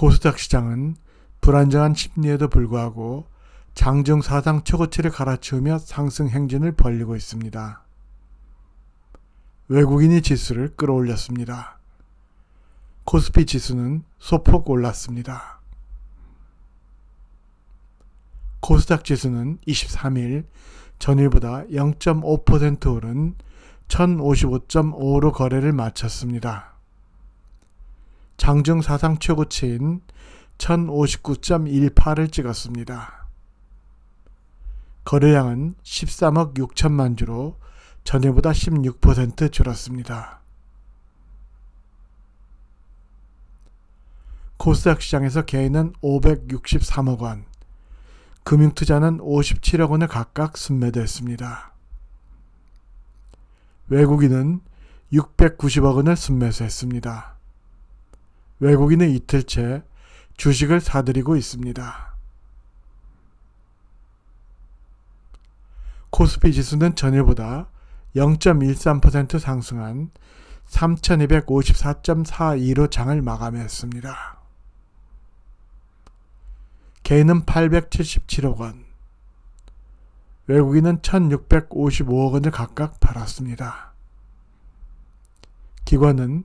코스닥 시장은 불안정한 심리에도 불구하고 장중 사상 최고치를 갈아치우며 상승 행진을 벌리고 있습니다. 외국인이 지수를 끌어올렸습니다. 코스피 지수는 소폭 올랐습니다. 코스닥 지수는 23일 전일보다 0.5% 오른 1055.5로 거래를 마쳤습니다. 장중 사상 최고치인 1059.18을 찍었습니다. 거래량은 13억 6천만 주로 전일보다 16% 줄었습니다. 코스닥 시장에서 개인은 563억 원, 금융투자는 57억 원을 각각 순매도했습니다. 외국인은 690억 원을 순매수했습니다. 외국인은 이틀째 주식을 사들이고 있습니다. 코스피 지수는 전일보다 0.13% 상승한 3254.42로 장을 마감했습니다. 개인은 877억 원, 외국인은 1655억 원을 각각 팔았습니다. 기관은